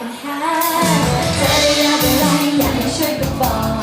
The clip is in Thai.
ปัญหาเธอได้รับอะไรอยากให้ช่วยก็บอก